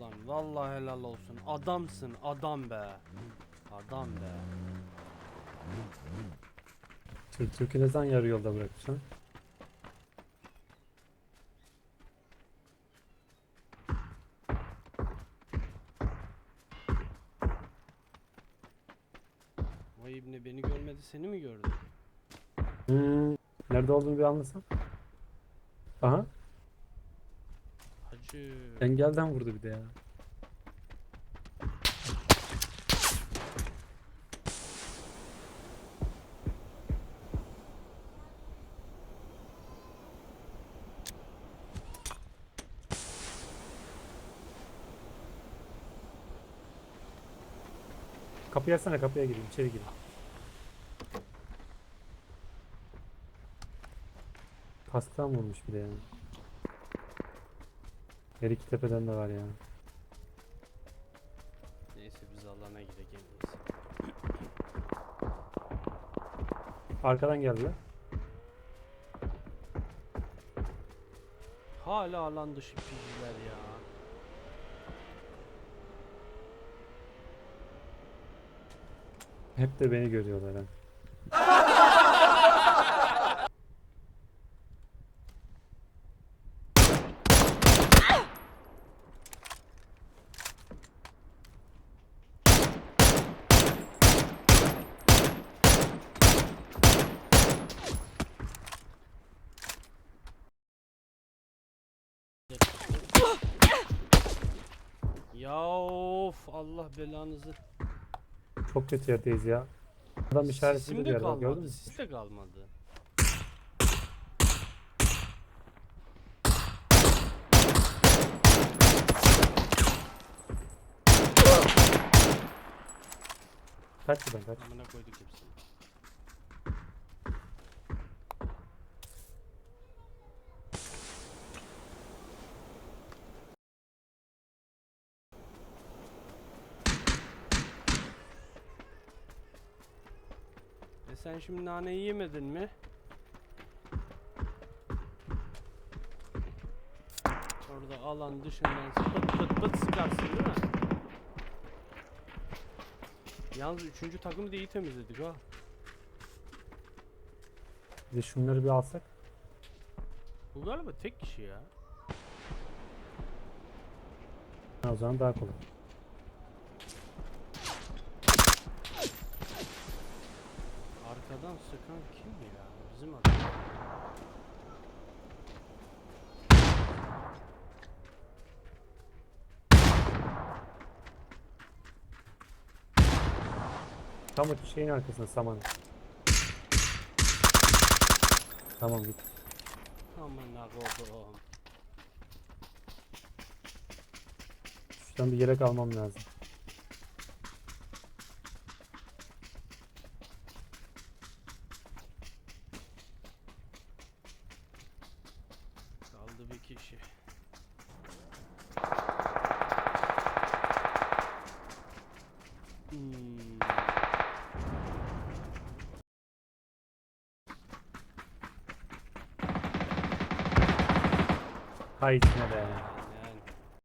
Ulan vallahi helal olsun. Adamsın adam be. Adam be. Türk Türk'ü ne zaman yarı yolda bırakmışsın? Vay ibne beni görmedi seni mi gördü? Hmm, nerede olduğunu bir anlasam. Aha, Hacı. engelden vurdu bir de ya. Kapıyı açsana kapıya gireyim içeri gireyim. Kasktan vurmuş bir de yani. Her iki tepeden de var ya. Neyse biz alana neyse. Arkadan geldiler. Hala alan dışı piciler ya. Hep de beni görüyorlar ha. Ya of Allah belanızı. Çok kötü yerdeyiz ya. Adam Sisim bir de yer var gördün kalmadı. mü? Sis de kalmadı. Kaç buradan kaç. Amına koyduk hepsini. Sen şimdi naneyi yemedin mi? Orada alan dışından pıt pıt pıt sıkarsın değil mi? Yalnız üçüncü takımı da iyi temizledik ha. Bir de şunları bir alsak. Bu galiba tek kişi ya. Ha, o zaman daha kolay. Arkadan sıkan kim ya? Bizim adam. Tam o şeyin arkasında samanın. Tamam git. Amına kodum. Şuradan bir yelek almam lazım. Kaldı bir kişi. Hmm. Hay içine be.